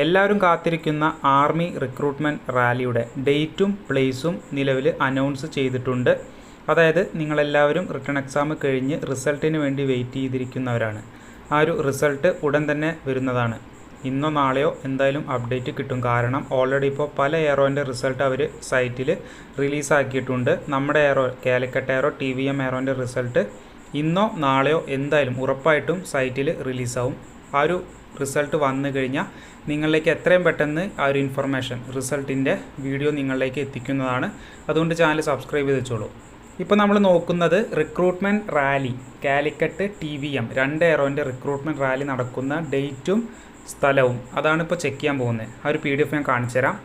എല്ലാവരും കാത്തിരിക്കുന്ന army recruitment റാലിയുടെ ഡേറ്റും പ്ലേസും നിലവിൽ അനൗൺസ് ചെയ്തിട്ടുണ്ട്. അതായത് നിങ്ങളെല്ലാവരും റിട്ടേൺ എക്സാം കഴിഞ്ഞ് റിസൾട്ടിന് വേണ്ടി വെയിറ്റ് ചെയ്തിരിക്കുന്നവരാണ്. ആ ഒരു റിസൾട്ട് ഉടൻ തന്നെ വരുന്നതാണ്. ഇന്നോ നാളെയോ എന്തായാലും അപ്ഡേറ്റ് കിട്ടും. കാരണം ഓൾറെഡി ഇപ്പോൾ പല എയറോന്റെ റിസൾട്ട് അവർ സൈറ്റിൽ റിലീസാക്കിയിട്ടുണ്ട്. നമ്മുടെ aero Calicut aero T V M എയറോന്റെ റിസൾട്ട് ഇന്നോ നാളെയോ എന്തായാലും ഉറപ്പായിട്ടും സൈറ്റിൽ റിലീസാവും. ആ ഒരു റിസൾട്ട് വന്നു കഴിഞ്ഞാൽ നിങ്ങളിലേക്ക് എത്രയും പെട്ടെന്ന് ആ ഒരു ഇൻഫർമേഷൻ റിസൾട്ടിന്റെ വീഡിയോ നിങ്ങളിലേക്ക് എത്തിക്കുന്നതാണ്. അതുകൊണ്ട് ചാനൽ സബ്സ്ക്രൈബ് ചെയ്ത് വെച്ചോളൂ ഇപ്പോൾ നമ്മൾ നോക്കുന്നത് recruitment rally Calicut T V M രണ്ട് എയറോന്റെ റിക്രൂട്ട്മെന്റ് റാലി നടക്കുന്ന ഡേറ്റും സ്ഥലവും. അതാണ് ഇപ്പോൾ ചെക്ക് ചെയ്യാൻ പോകുന്നത്. ആ ഒരു പി ഡി എഫ് ഞാൻ കാണിച്ചു തരാം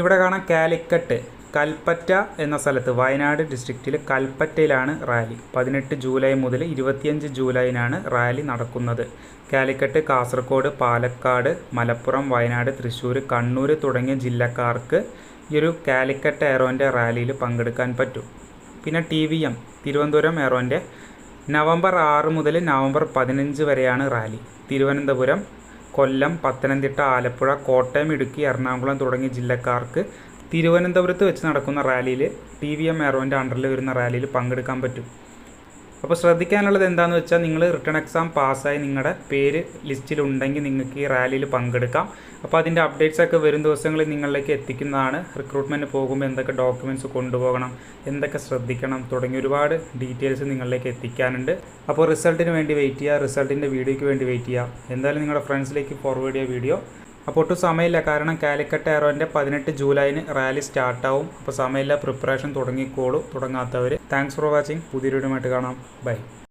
ഇവിടെ കാണാം കാലിക്കറ്റ് കൽപ്പറ്റ എന്ന സ്ഥലത്ത് വയനാട് ഡിസ്ട്രിക്റ്റിൽ കൽപ്പറ്റയിലാണ് റാലി. പതിനെട്ട് ജൂലൈ മുതൽ ഇരുപത്തിയഞ്ച് ജൂലൈനാണ് റാലി നടക്കുന്നത്. കാലിക്കറ്റ് കാസർഗോഡ് പാലക്കാട് മലപ്പുറം വയനാട് തൃശ്ശൂർ കണ്ണൂർ തുടങ്ങിയ ജില്ലക്കാർക്ക് ഈ ഒരു കാലിക്കറ്റ് എയറോന്റെ റാലിയിൽ പങ്കെടുക്കാൻ പറ്റും. പിന്നെ ടി വി എം തിരുവനന്തപുരം എയറോന്റെ നവംബർ ആറ് മുതൽ നവംബർ പതിനഞ്ച് വരെയാണ് റാലി. തിരുവനന്തപുരം കൊല്ലം പത്തനംതിട്ട ആലപ്പുഴ കോട്ടയം ഇടുക്കി എറണാകുളം തുടങ്ങിയ ജില്ലക്കാർക്ക് തിരുവനന്തപുരത്ത് വെച്ച് നടക്കുന്ന റാലിയിൽ ടി വി എം എറോന്റെ അണ്ടറിൽ വരുന്ന റാലിയിൽ പങ്കെടുക്കാൻ പറ്റും. അപ്പോൾ ശ്രദ്ധിക്കാനുള്ളത് എന്താണെന്ന് വെച്ചാൽ നിങ്ങൾ റിട്ടേൺ എക്സാം പാസ്സായി നിങ്ങളുടെ പേര് ലിസ്റ്റിലുണ്ടെങ്കിൽ നിങ്ങൾക്ക് ഈ റാലിയിൽ പങ്കെടുക്കാം. അപ്പോൾ അതിന്റെ അപ്ഡേറ്റ്സ് ഒക്കെ വരും ദിവസങ്ങളിൽ നിങ്ങളിലേക്ക് എത്തിക്കുന്നതാണ്. റിക്രൂട്ട്മെന്റ് പോകുമ്പോൾ എന്തൊക്കെ ഡോക്യുമെന്റ്സ് കൊണ്ടുപോകണം എന്തൊക്കെ ശ്രദ്ധിക്കണം തുടങ്ങി ഒരുപാട് ഡീറ്റെയിൽസ് നിങ്ങളിലേക്ക് എത്തിക്കാനുണ്ട്. അപ്പോൾ റിസൾട്ടിന് വേണ്ടി വെയിറ്റ് ചെയ്യുക റിസൾട്ടിന്റെ വീഡിയോയ്ക്ക് വേണ്ടി വെയിറ്റ് ചെയ്യുക. എന്തായാലും നിങ്ങളുടെ ഫ്രണ്ട്സിലേക്ക് ഫോർവേഡ് ചെയ്യുക വീഡിയോ. അപ്പോൾ ഒട്ടും സമയമില്ല. കാരണം കാലിക്കട്ട് എയറോന്റെ പതിനെട്ട് ജൂലൈന് റാലി സ്റ്റാർട്ടാവും. അപ്പോൾ സമയമില്ല. പ്രിപ്പറേഷൻ തുടങ്ങിക്കോളൂ. തുടങ്ങാത്തവർ താങ്ക്സ് ഫോർ വാച്ചിങ്. പുതിയൊരു വീഡിയോ കാണാം. ബൈ.